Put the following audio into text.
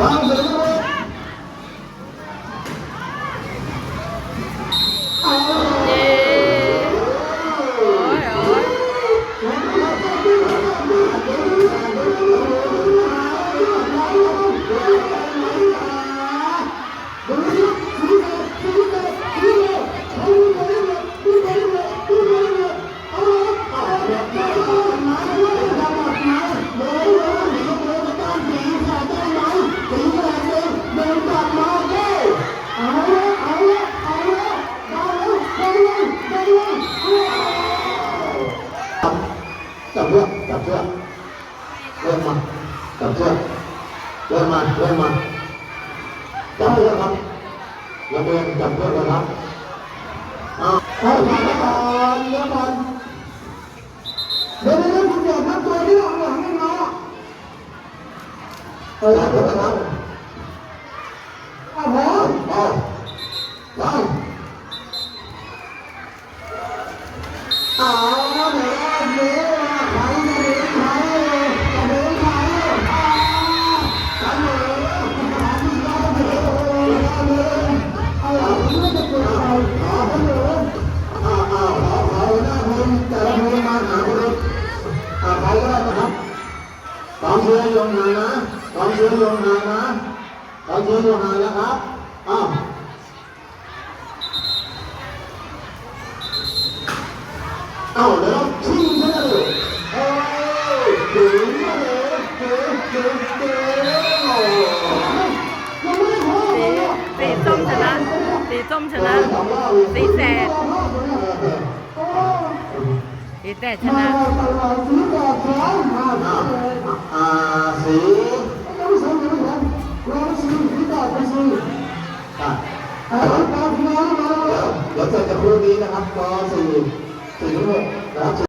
ฟังเสี จับเพื่อกจับเพื่อกเริ่มมาจับเพื่อกเริ่มมาเริ่มมาจับเพื่อกครับระเบียงจับเพื่อกเลยครับอ้าวเอาผ่านก่อนเดี๋ยวก่อนเดี๋ยวเดี๋ยวคุณอย่าทำตัวที่หลังหลังไม่มาเออจับเชือกครับ กองเชียร์ยงหางนะเชียร์ยงหางนะครับ อ้าวเอาแล้วชิงชนะเลยเอ้ยเก๋เลยเก๋เก๋เก๋โอ้ยังไม่พอสีสีส้มชนะ สีส้มชนะ สีแสดสีแสดชนะ ดี๋ยวเดี๋ยวจะจะพูดนี้นะครับก็สี่สี่ลูกนะครับ